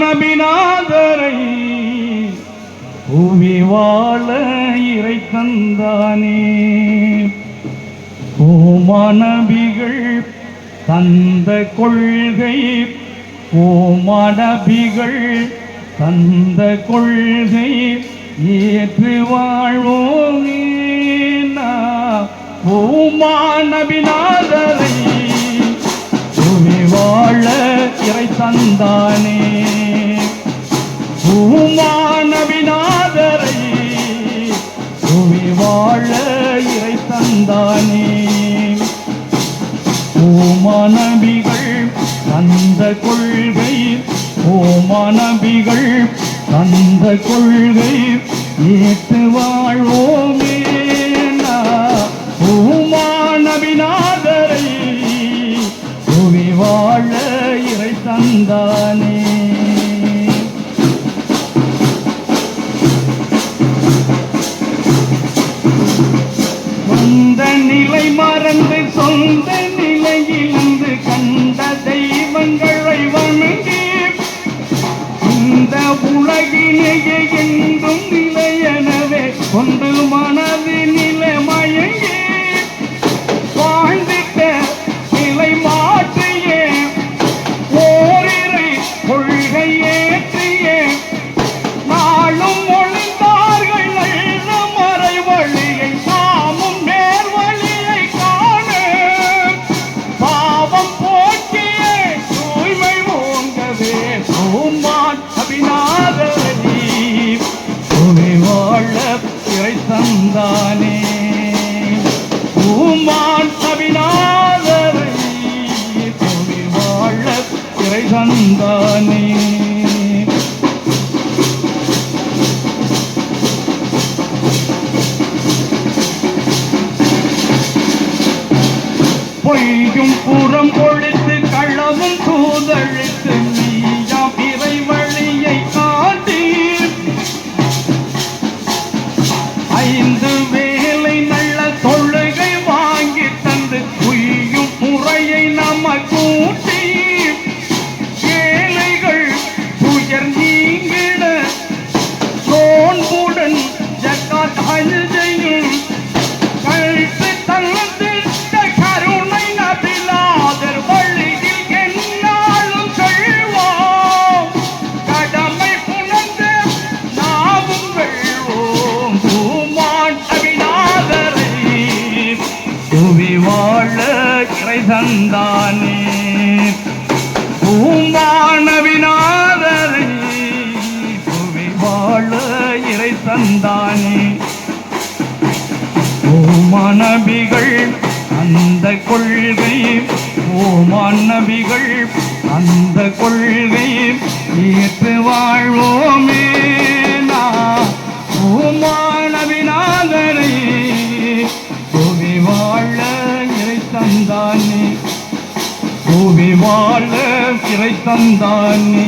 நபிநாதரை பூமி வாழ இறை தந்தானே. ஓமானபிகள் தந்த கொள்கை ஓமானபிகள் தந்த கொள்கை ஏற்று வாழ்வோமே. ஓமானபிநாதரை வந்தானே. பூமானவிநாதரை புவி வாழ இறை தந்தானே. பூமானவிகள் தந்த கொள்கை பூமானவிகள் தந்த கொள்கை ஏற்று வாழ்வோமே. இறை தந்தானே நிலை மறந்து சொந்த நிலையிலிருந்து கண்ட தெய்வங்களை வணங்கி இந்த உலகிலேயே எங்கும் நிலையெனவே கொண்டு மனது நிலை மயங்கி பொய்யும் புறம் கொழுத்து களவும் தூதழுத்து தந்தானே. பூமான் புவி வாழ இறை தந்தானே. ஓமானபிகள் அந்த கொள்கை ஓமானபிகள் அந்த கொள்கை ஏற்று வாழ்வோமே ஓமானபிநாதரை புவி வாழ தந்தானே? பூமி வாழ சிறை தந்தானே?